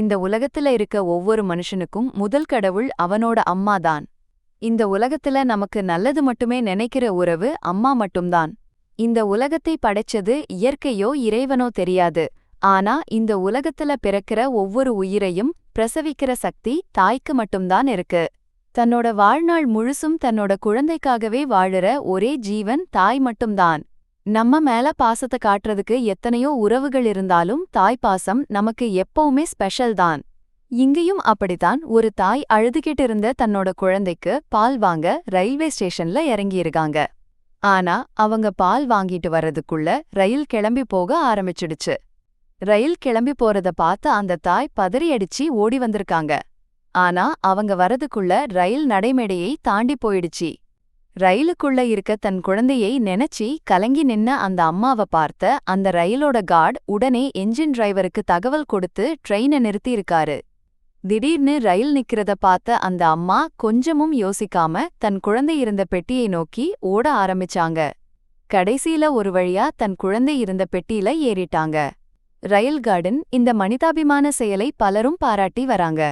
இந்த உலகத்துல இருக்க ஒவ்வொரு மனுஷனுக்கும் முதல் கடவுள் அவனோட அம்மாதான் இந்த உலகத்துல நமக்கு நல்லது மட்டுமே நினைக்கிற உறவு அம்மா மட்டும்தான். இந்த உலகத்தை படைச்சது இயற்கையோ இறைவனோ தெரியாது. ஆனா இந்த உலகத்துல பிறக்கிற ஒவ்வொரு உயிரையும் பிரசவிக்கிற சக்தி தாய்க்கு மட்டும்தான் இருக்கு. தன்னோட வாழ்நாள் முழுசும் தன்னோட குழந்தைக்காகவே வாழுற ஒரே ஜீவன் தாய் மட்டும்தான். நம்ம மேல பாசத்தை காட்டுறதுக்கு எத்தனையோ உறவுகள் இருந்தாலும் தாய் பாசம் நமக்கு எப்பவுமே ஸ்பெஷல் தான். இங்கேயும் அப்படித்தான் ஒரு தாய் அழுதுகிட்டு இருந்த தன்னோட குழந்தைக்கு பால் வாங்க ரயில்வே ஸ்டேஷன்ல இறங்கியிருக்காங்க. ஆனா அவங்க பால் வாங்கிட்டு வர்றதுக்குள்ள ரயில் கிளம்பி போக ஆரம்பிச்சிடுச்சு. ரயில் கிளம்பி போறத பார்த்து அந்த தாய் பதறியடிச்சு ஓடி வந்திருக்காங்க. ஆனா அவங்க வரதுக்குள்ள ரயில் நடைமேடையை தாண்டி போயிடுச்சு. ரயிலுக்குள்ள இருக்க தன் குழந்தையை நினைச்சி கலங்கி நின்ன அந்த அம்மாவ பார்த்த அந்த ரயிலோட கார்டு உடனே என்ஜின் டிரைவருக்கு தகவல் கொடுத்து ட்ரெயினை நிறுத்தியிருக்காரு. திடீர்னு ரயில் நிக்கிறத பார்த்த அந்த அம்மா கொஞ்சமும் யோசிக்காம தன் குழந்தை இருந்த பெட்டியை நோக்கி ஓட ஆரம்பிச்சாங்க. கடைசியில ஒரு வழியா தன் குழந்தை இருந்த பெட்டியில ஏறிட்டாங்க. ரயில் கார்டன் இந்த மனிதாபிமான செயலை பலரும் பாராட்டி வராங்க.